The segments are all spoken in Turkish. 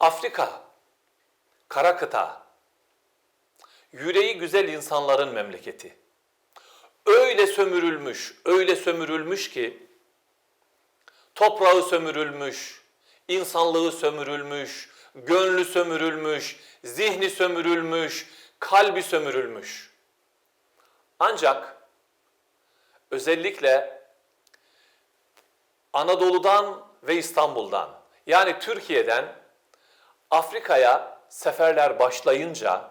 Afrika, kara kıta, yüreği güzel insanların memleketi. Öyle sömürülmüş, öyle sömürülmüş ki toprağı sömürülmüş, insanlığı sömürülmüş, gönlü sömürülmüş, zihni sömürülmüş, kalbi sömürülmüş. Ancak özellikle Anadolu'dan ve İstanbul'dan yani Türkiye'den Afrika'ya seferler başlayınca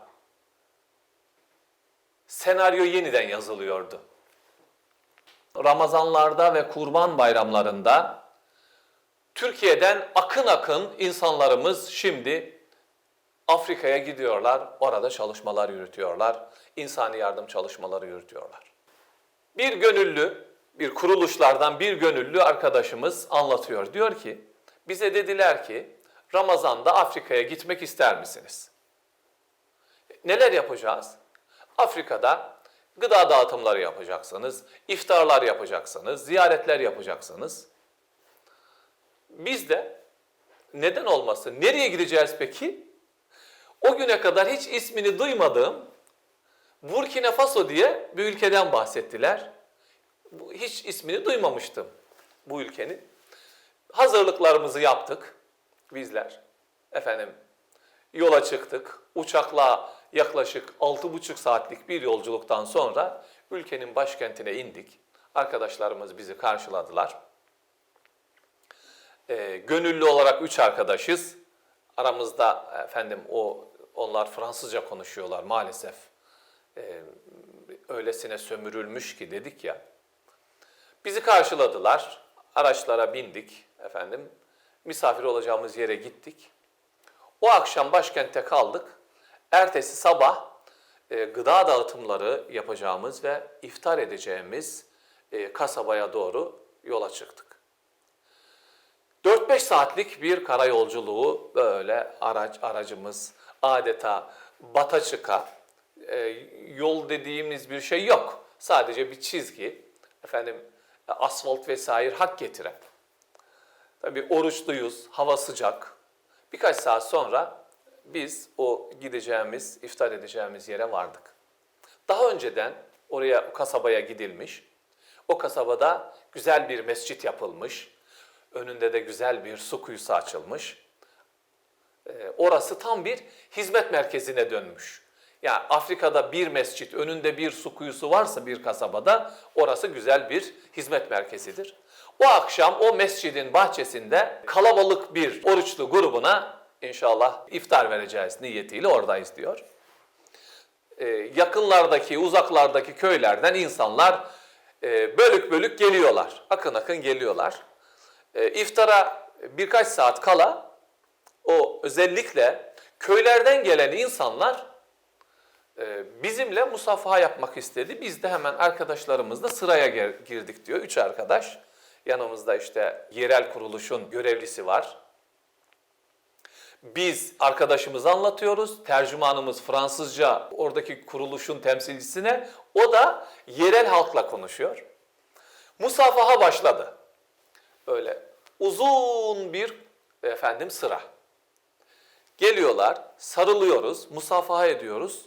senaryo yeniden yazılıyordu. Ramazanlarda ve kurban bayramlarında Türkiye'den akın akın insanlarımız şimdi Afrika'ya gidiyorlar, orada çalışmalar yürütüyorlar, insani yardım çalışmaları yürütüyorlar. Bir gönüllü, bir kuruluşlardan bir gönüllü arkadaşımız anlatıyor. Diyor ki, bize dediler ki Ramazan'da Afrika'ya gitmek ister misiniz? Neler yapacağız? Afrika'da gıda dağıtımları yapacaksınız, iftarlar yapacaksınız, ziyaretler yapacaksınız. Biz de neden olmasın? Nereye gideceğiz peki? O güne kadar hiç ismini duymadığım Burkina Faso diye bir ülkeden bahsettiler. Hiç ismini duymamıştım bu ülkenin. Hazırlıklarımızı yaptık bizler. Efendim yola çıktık. Uçakla yaklaşık 6,5 saatlik bir yolculuktan sonra ülkenin başkentine indik. Arkadaşlarımız bizi karşıladılar. Ee, gönüllü olarak üç arkadaşız. Aramızda efendim o onlar Fransızca konuşuyorlar maalesef. Ee, öylesine sömürülmüş ki dedik ya. Bizi karşıladılar. Araçlara bindik efendim. Misafir olacağımız yere gittik. O akşam başkentte kaldık. Ertesi sabah e, gıda dağıtımları yapacağımız ve iftar edeceğimiz e, kasabaya doğru yola çıktık. 4-5 saatlik bir karayolculuğu böyle araç aracımız adeta bata çıka e, yol dediğimiz bir şey yok. Sadece bir çizgi efendim asfalt vesaire hak getiren. Tabii oruçluyuz, hava sıcak. Birkaç saat sonra biz o gideceğimiz, iftar edeceğimiz yere vardık. Daha önceden oraya, kasabaya gidilmiş. O kasabada güzel bir mescit yapılmış. Önünde de güzel bir su kuyusu açılmış. Ee, orası tam bir hizmet merkezine dönmüş. Yani Afrika'da bir mescit, önünde bir su kuyusu varsa bir kasabada orası güzel bir hizmet merkezidir. O akşam o mescidin bahçesinde kalabalık bir oruçlu grubuna inşallah iftar vereceğiz niyetiyle oradayız diyor. Ee, yakınlardaki, uzaklardaki köylerden insanlar e, bölük bölük geliyorlar. Akın akın geliyorlar. E, iftara birkaç saat kala o özellikle köylerden gelen insanlar bizimle musafaha yapmak istedi. Biz de hemen arkadaşlarımızla sıraya gir- girdik diyor. Üç arkadaş. Yanımızda işte yerel kuruluşun görevlisi var. Biz arkadaşımızı anlatıyoruz. Tercümanımız Fransızca oradaki kuruluşun temsilcisine. O da yerel halkla konuşuyor. Musafaha başladı. Öyle uzun bir efendim sıra. Geliyorlar, sarılıyoruz, musafaha ediyoruz.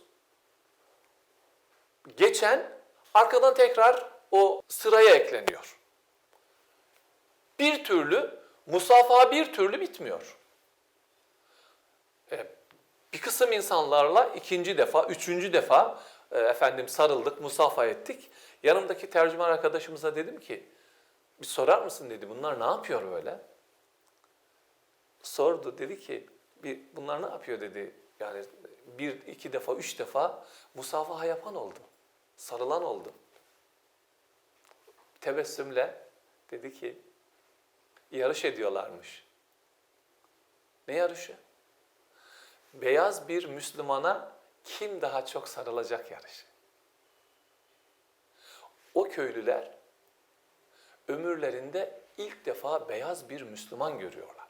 Geçen arkadan tekrar o sıraya ekleniyor. Bir türlü musafaha bir türlü bitmiyor. E, bir kısım insanlarla ikinci defa, üçüncü defa e, efendim sarıldık, musafaha ettik. Yanımdaki tercüman arkadaşımıza dedim ki, bir sorar mısın dedi, bunlar ne yapıyor böyle? Sordu, dedi ki, bir, bunlar ne yapıyor dedi. Yani bir, iki defa, üç defa musafaha yapan oldu, sarılan oldu. Tebessümle dedi ki, yarış ediyorlarmış. Ne yarışı? Beyaz bir Müslümana kim daha çok sarılacak yarışı. O köylüler ömürlerinde ilk defa beyaz bir Müslüman görüyorlar.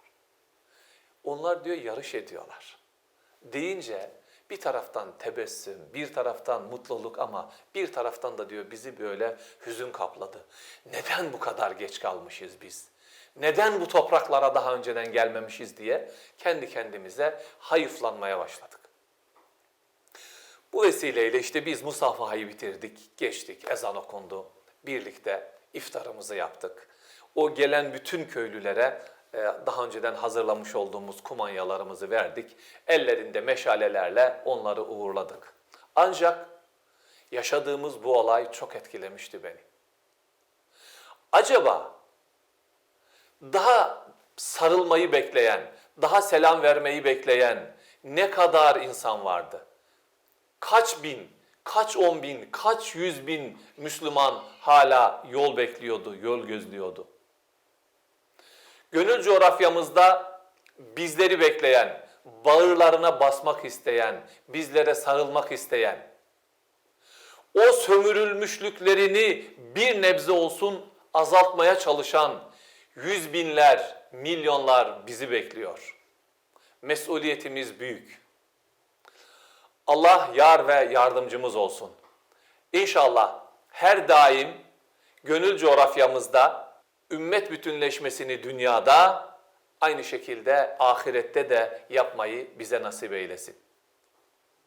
Onlar diyor yarış ediyorlar. Deyince bir taraftan tebessüm, bir taraftan mutluluk ama bir taraftan da diyor bizi böyle hüzün kapladı. Neden bu kadar geç kalmışız biz? Neden bu topraklara daha önceden gelmemişiz diye kendi kendimize hayıflanmaya başladık. Bu vesileyle işte biz musafahayı bitirdik, geçtik, ezan okundu. Birlikte iftarımızı yaptık. O gelen bütün köylülere daha önceden hazırlamış olduğumuz kumanyalarımızı verdik. Ellerinde meşalelerle onları uğurladık. Ancak yaşadığımız bu olay çok etkilemişti beni. Acaba daha sarılmayı bekleyen, daha selam vermeyi bekleyen ne kadar insan vardı? Kaç bin, kaç on bin, kaç yüz bin Müslüman hala yol bekliyordu, yol gözlüyordu? Gönül coğrafyamızda bizleri bekleyen, bağırlarına basmak isteyen, bizlere sarılmak isteyen, o sömürülmüşlüklerini bir nebze olsun azaltmaya çalışan yüz binler, milyonlar bizi bekliyor. Mesuliyetimiz büyük. Allah yar ve yardımcımız olsun. İnşallah her daim gönül coğrafyamızda ümmet bütünleşmesini dünyada aynı şekilde ahirette de yapmayı bize nasip eylesin.